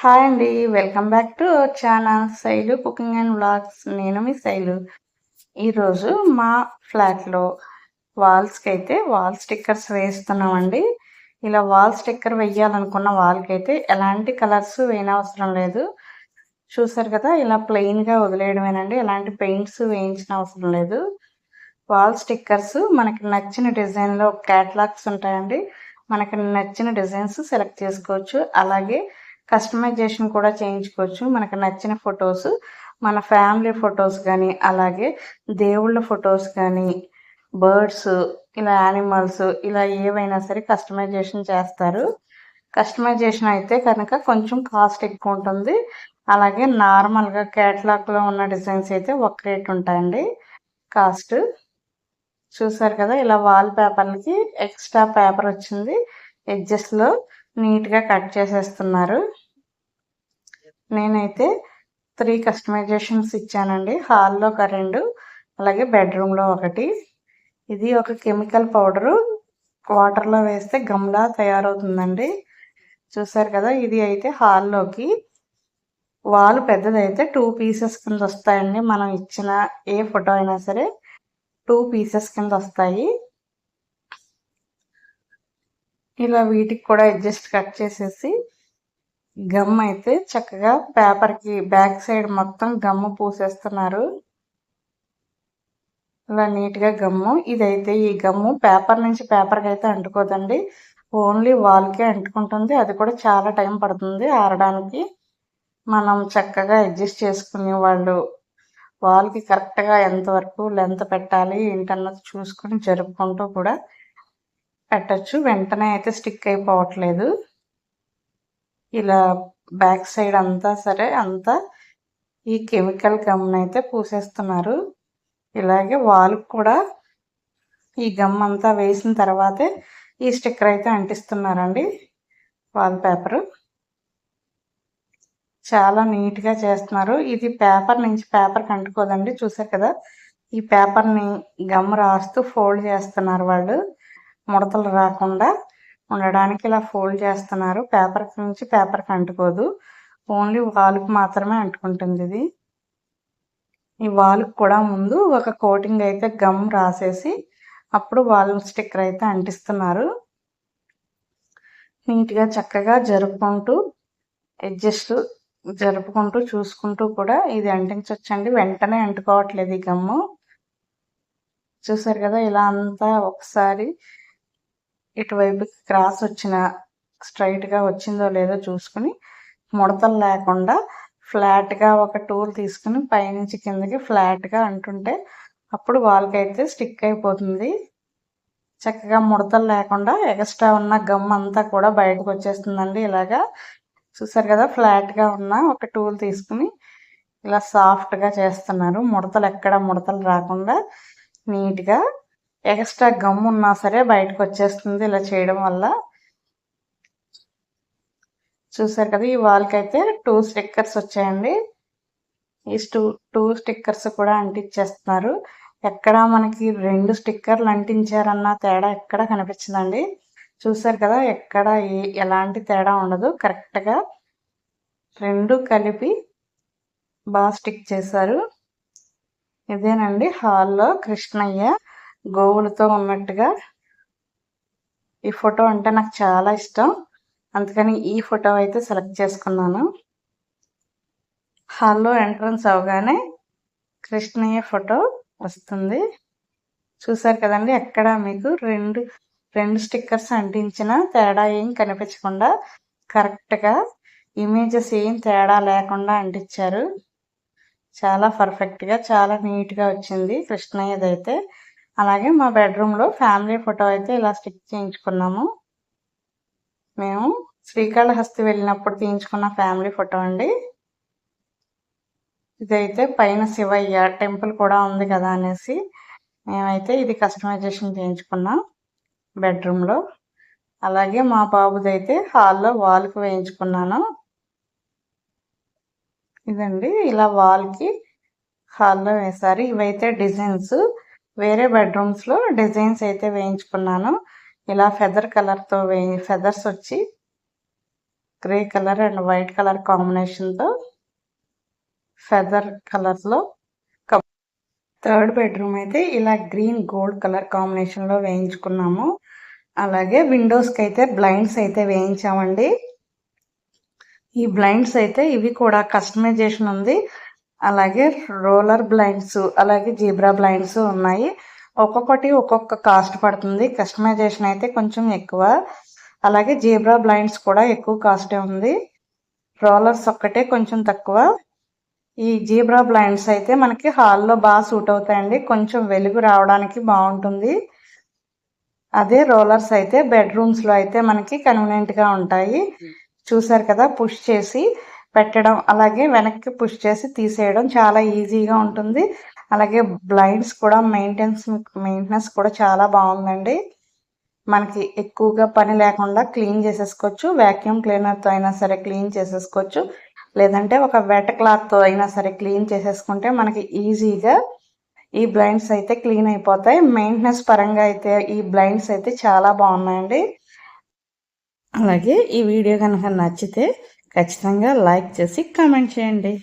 Hi అండి welcome back to channel Shailu cooking and vlogs నేను మీ శైలు ఈరోజు మా ఫ్లాట్లో వాల్స్కి అయితే వాల్ స్టిక్కర్స్ వేస్తున్నామండి. ఇలా వాల్ స్టిక్కర్ వేయాలనుకున్న వాల్కి అయితే ఎలాంటి కలర్స్ వేయనవసరం లేదు. చూసారు కదా ఇలా ప్లెయిన్గా వదిలేయడమేనండి ఎలాంటి పెయింట్స్ వేయించిన అవసరం లేదు. వాల్ స్టిక్కర్స్ మనకి నచ్చిన డిజైన్లో క్యాట్లాగ్స్ ఉంటాయండి. మనకి నచ్చిన డిజైన్స్ సెలెక్ట్ చేసుకోవచ్చు. అలాగే కస్టమైజేషన్ కూడా చేయించుకోవచ్చు. మనకు నచ్చిన ఫొటోస్ మన ఫ్యామిలీ ఫొటోస్ కానీ అలాగే దేవుళ్ళ ఫొటోస్ కానీ బర్డ్స్ ఇలా యానిమల్స్ ఇలా ఏవైనా సరే కస్టమైజేషన్ చేస్తారు. కస్టమైజేషన్ అయితే కనుక కొంచెం కాస్ట్ ఎక్కువ ఉంటుంది. అలాగే నార్మల్గా క్యాట్లాగ్లో ఉన్న డిజైన్స్ అయితే ఒక రేట్ ఉంటాయండి. కాస్ట్ చూసారు కదా ఇలా వాల్ పేపర్లకి ఎక్స్ట్రా పేపర్ వచ్చింది. ఎడ్జస్ట్లో నీట్గా కట్ చేసేస్తున్నారు. నేనైతే త్రీ కస్టమైజేషన్స్ ఇచ్చానండి. హాల్లో ఒక రెండు అలాగే బెడ్రూమ్లో ఒకటి. ఇది ఒక కెమికల్ పౌడరు. వాటర్లో వేస్తే గమ్లా తయారవుతుందండి. చూసారు కదా ఇది అయితే హాల్లోకి. వాల్ పెద్దదైతే టూ పీసెస్ కింద వస్తాయండి. మనం ఇచ్చిన ఏ ఫోటో అయినా సరే టూ పీసెస్ కింద వస్తాయి. ఇలా వీటికి కూడా అడ్జస్ట్ కట్ చేసేసి గమ్ అయితే చక్కగా పేపర్కి బ్యాక్ సైడ్ మొత్తం గమ్ము పూసేస్తున్నారు. ఇలా నీట్గా గమ్ము ఇదైతే ఈ గమ్ము పేపర్ నుంచి పేపర్కి అయితే అంటుకోదండి. ఓన్లీ వాల్కే అంటుకుంటుంది. అది కూడా చాలా టైం పడుతుంది ఆరడానికి. మనం చక్కగా అడ్జస్ట్ చేసుకునే వాళ్ళు. వాల్కి కరెక్ట్గా ఎంతవరకు లెంత్ పెట్టాలి ఏంటన్నది చూసుకుని జరుపుకుంటూ కూడా పెట్టచ్చు. వెంటనే అయితే స్టిక్ అయిపోవట్లేదు. ఇలా బ్యాక్ సైడ్ అంతా సరే అంతా ఈ కెమికల్ గమ్ అయితే పూసేస్తున్నారు. ఇలాగే వాళ్ళకు కూడా ఈ గమ్ అంతా వేసిన తర్వాతే ఈ స్టిక్కర్ అయితే అంటిస్తున్నారండి వాల్ పేపరు. చాలా నీట్గా చేస్తున్నారు. ఇది పేపర్ నుంచి పేపర్కి అంటుకోదండి చూసారు కదా? ఈ పేపర్ని గమ్ రాస్తూ ఫోల్డ్ చేస్తున్నారు వాళ్ళు. ముడతలు రాకుండా ఉండడానికి ఇలా ఫోల్డ్ చేస్తున్నారు. పేపర్ నుంచి పేపర్కి అంటుకోదు. ఓన్లీ వాల్కి మాత్రమే అంటుకుంటుంది ఇది. ఈ వాల్కి కూడా ముందు ఒక కోటింగ్ అయితే గమ్ రాసేసి అప్పుడు వాల్ స్టిక్కర్ అయితే అంటిస్తున్నారు. నీట్గా చక్కగా జరుపుకుంటూ అడ్జస్ట్ జరుపుకుంటూ చూసుకుంటూ కూడా ఇది అంటించవచ్చండి వెంటనే అంటుకోవట్లేదు ఈ గమ్ము. చూసారు కదా ఇలా అంతా ఒకసారి ఇటువైపు క్రాస్ వచ్చిన స్ట్రైట్గా వచ్చిందో లేదో చూసుకుని ముడతలు లేకుండా ఫ్లాట్గా ఒక టూల్ తీసుకుని పైనుంచి కిందకి ఫ్లాట్గా అంటుంటే అప్పుడు వాళ్ళకైతే స్టిక్ అయిపోతుంది. చక్కగా ముడతలు లేకుండా ఎక్స్ట్రా ఉన్న గమ్ అంతా కూడా బయటకు వచ్చేస్తుందండి. ఇలాగా చూసారు కదా ఫ్లాట్గా ఉన్న ఒక టూల్ తీసుకుని ఇలా సాఫ్ట్గా చేస్తున్నారు. ముడతలు ఎక్కడ ముడతలు రాకుండా నీట్గా ఎక్స్ట్రా గమ్ ఉన్నా సరే బయటకు వచ్చేస్తుంది ఇలా చేయడం వల్ల. చూసారు కదా ఈ వాల్కి అయితే టూ స్టిక్కర్స్ వచ్చాయండి. ఈ టూ టూ స్టిక్కర్స్ కూడా అంటించేస్తున్నారు. ఎక్కడ మనకి రెండు స్టిక్కర్లు అంటించారన్న తేడా ఎక్కడ కనిపించదండి. చూసారు కదా ఎక్కడ ఎలాంటి తేడా ఉండదు. కరెక్ట్గా రెండు కలిపి బాగా స్టిక్ చేశారు. ఇదేనండి హాల్లో కృష్ణయ్య గోవులతో ఉన్నట్టుగా ఈ ఫోటో అంటే నాకు చాలా ఇష్టం. అందుకని ఈ ఫోటో అయితే సెలెక్ట్ చేసుకున్నాను. హాల్లో ఎంట్రన్స్ అవగానే కృష్ణయ్య ఫోటో వస్తుంది. చూసారు కదండి ఎక్కడ మీకు రెండు రెండు స్టిక్కర్స్ అంటించిన తేడా ఏం కనిపించకుండా కరెక్ట్గా ఇమేజెస్ ఏం తేడా లేకుండా అంటించారు. చాలా పర్ఫెక్ట్గా చాలా నీట్గా వచ్చింది కృష్ణయ్యదైతే. అలాగే మా బెడ్రూమ్లో ఫ్యామిలీ ఫోటో అయితే ఇలా స్టిక్ చేయించుకున్నాము. మేము శ్రీకాళహస్తి వెళ్ళినప్పుడు తీయించుకున్న ఫ్యామిలీ ఫోటో అండి. ఇదైతే పైన శివయ్య టెంపుల్ కూడా ఉంది కదా అనేసి మేమైతే ఇది కస్టమైజేషన్ చేయించుకున్నాం బెడ్రూమ్లో. అలాగే మా బాబుదైతే హాల్లో వాల్కి వేయించుకున్నాను. ఇదండి ఇలా వాల్కి హాల్లో వేశారు. ఇవైతే డిజైన్స్. వేరే బెడ్రూమ్స్లో డిజైన్స్ అయితే వేయించుకున్నాను. ఇలా ఫెదర్ కలర్తో వే ఫెదర్స్ వచ్చి grey colour and white colour కాంబినేషన్తో ఫెదర్ కలర్లో థర్డ్ బెడ్రూమ్ అయితే ఇలా గ్రీన్ గోల్డ్ కలర్ కాంబినేషన్లో వేయించుకున్నాము. అలాగే విండోస్కి అయితే బ్లైండ్స్ అయితే వేయించామండి. ఈ బ్లైండ్స్ అయితే ఇవి కూడా కస్టమైజేషన్ ఉంది. అలాగే రోలర్ బ్లైండ్స్ అలాగే జీబ్రా బ్లైండ్స్ ఉన్నాయి. ఒక్కొక్కటి ఒక్కొక్క కాస్ట్ పడుతుంది. కస్టమైజేషన్ అయితే కొంచెం ఎక్కువ. అలాగే జీబ్రా బ్లైండ్స్ కూడా ఎక్కువ కాస్టే ఉంది. రోలర్స్ ఒక్కటే కొంచెం తక్కువ. ఈ జీబ్రా బ్లైండ్స్ అయితే మనకి హాల్లో బాగా సూట్ అవుతాయండి. కొంచెం వెలుగు రావడానికి బాగుంటుంది. అదే రోలర్స్ అయితే బెడ్రూమ్స్లో అయితే మనకి కన్వీనియంట్గా ఉంటాయి. చూసారు కదా పుష్ చేసి. పెట్టడం అలాగే వెనక్కి పుష్ చేసి తీసేయడం చాలా ఈజీగా ఉంటుంది. అలాగే బ్లైండ్స్ కూడా మెయింటెన్స్ మెయింటెనెన్స్ కూడా చాలా బాగుందండి. మనకి ఎక్కువగా పని లేకుండా క్లీన్ చేసేసుకోవచ్చు. వ్యాక్యూమ్ క్లీనర్తో అయినా సరే క్లీన్ చేసేసుకోవచ్చు. లేదంటే ఒక వెట్ క్లాత్తో అయినా సరే క్లీన్ చేసేసుకుంటే మనకి ఈజీగా ఈ బ్లైండ్స్ అయితే క్లీన్ అయిపోతాయి. మెయింటెనెన్స్ పరంగా అయితే ఈ బ్లైండ్స్ అయితే చాలా బాగున్నాయండి. అలాగే ఈ వీడియో కనుక నచ్చితే ఖచ్చితంగా లైక్ చేసి కామెంట్ చేయండి.